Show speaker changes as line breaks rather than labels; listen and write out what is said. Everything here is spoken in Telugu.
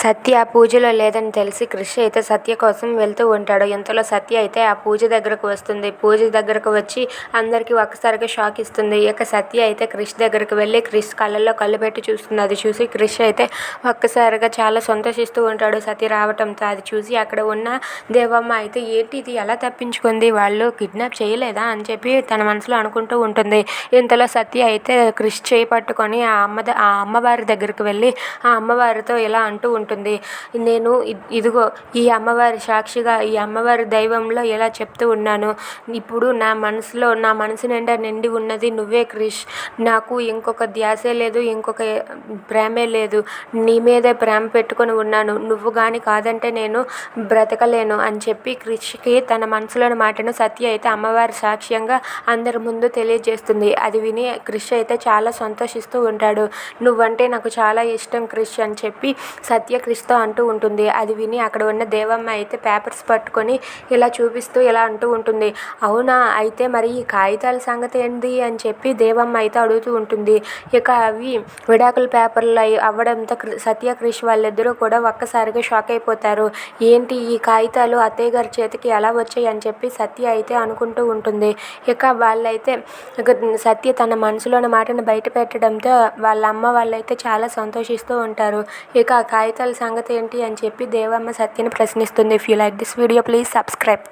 సత్య పూజలో లేదని తెలిసి క్రిష్ అయితే సత్య కోసం వెళ్తూ ఉంటాడు. ఇంతలో సత్య అయితే ఆ పూజ దగ్గరకు వస్తుంది. పూజ దగ్గరకు వచ్చి అందరికీ ఒక్కసారిగా షాక్ ఇస్తుంది. ఇక సత్య అయితే క్రిష్ దగ్గరకు వెళ్ళి క్రిష్ కళ్ళల్లో కళ్ళు పెట్టి చూస్తుంది. అది చూసి క్రిష్ అయితే ఒక్కసారిగా చాలా సంతోషిస్తూ ఉంటాడు. సత్య రావటంతో అది చూసి అక్కడ ఉన్న దేవమ్మ అయితే ఏంటి ఇది? ఎలా తప్పించుకుంది? వాళ్ళు కిడ్నాప్ చేయలేదా? అని చెప్పి తన మనసులో అనుకుంటూ ఉంటుంది. ఇంతలో సత్య అయితే క్రిష్ చేయి పట్టుకొని ఆ అమ్మ ఆ అమ్మవారి దగ్గరికి వెళ్ళి ఆ అమ్మవారితో ఇలా అంటూ ఉంటుంది ఉంటుంది. నేను ఇదిగో ఈ అమ్మవారి సాక్షిగా ఈ అమ్మవారి దైవంలో ఇలా చెప్తూ ఉన్నాను. ఇప్పుడు నా మనసులో నా మనసు నిండా నిండి ఉన్నది నువ్వే క్రిష్. నాకు ఇంకొక ధ్యాసే లేదు ఇంకొక ప్రేమే లేదు. నీ మీదే ప్రేమ పెట్టుకొని ఉన్నాను. నువ్వు కానీ కాదంటే నేను బ్రతకలేను అని చెప్పి క్రిష్కి తన మనసులోని మాటను సత్య అయితే అమ్మవారి సాక్ష్యంగా అందరి ముందు తెలియజేస్తుంది. అది విని క్రిష్ అయితే చాలా సంతోషిస్తూ ఉంటాడు. నువ్వంటే నాకు చాలా ఇష్టం క్రిష్ అని చెప్పి సత్య క్రిస్తో అంటూ ఉంటుంది. అది విని అక్కడ ఉన్న దేవమ్మ అయితే పేపర్స్ పట్టుకొని ఇలా చూపిస్తూ ఇలా అంటూ ఉంటుంది. అవునా? అయితే మరి ఈ కాగితాల సంగతి ఏంటి అని చెప్పి దేవమ్మ అయితే అడుగుతూ ఉంటుంది. ఇక అవి విడాకుల పేపర్లు అవ్వడంతో సత్య క్రిష్ వాళ్ళిద్దరూ కూడా ఒక్కసారిగా షాక్ అయిపోతారు. ఏంటి ఈ కాగితాలు అత్తయ్య గారి చేతికి ఎలా వచ్చాయి అని చెప్పి సత్య అయితే అనుకుంటూ ఉంటుంది. ఇక వాళ్ళైతే ఇక సత్య తన మనసులోని మాటను బయట పెట్టడంతో వాళ్ళ అమ్మ వాళ్ళైతే చాలా సంతోషిస్తూ ఉంటారు. ఇక ఆ కాగితాల సంగతి ఏంటి అని చెప్పి దేవమ్మ సత్యని ప్రశ్నిస్తుంది. If you like this video please subscribe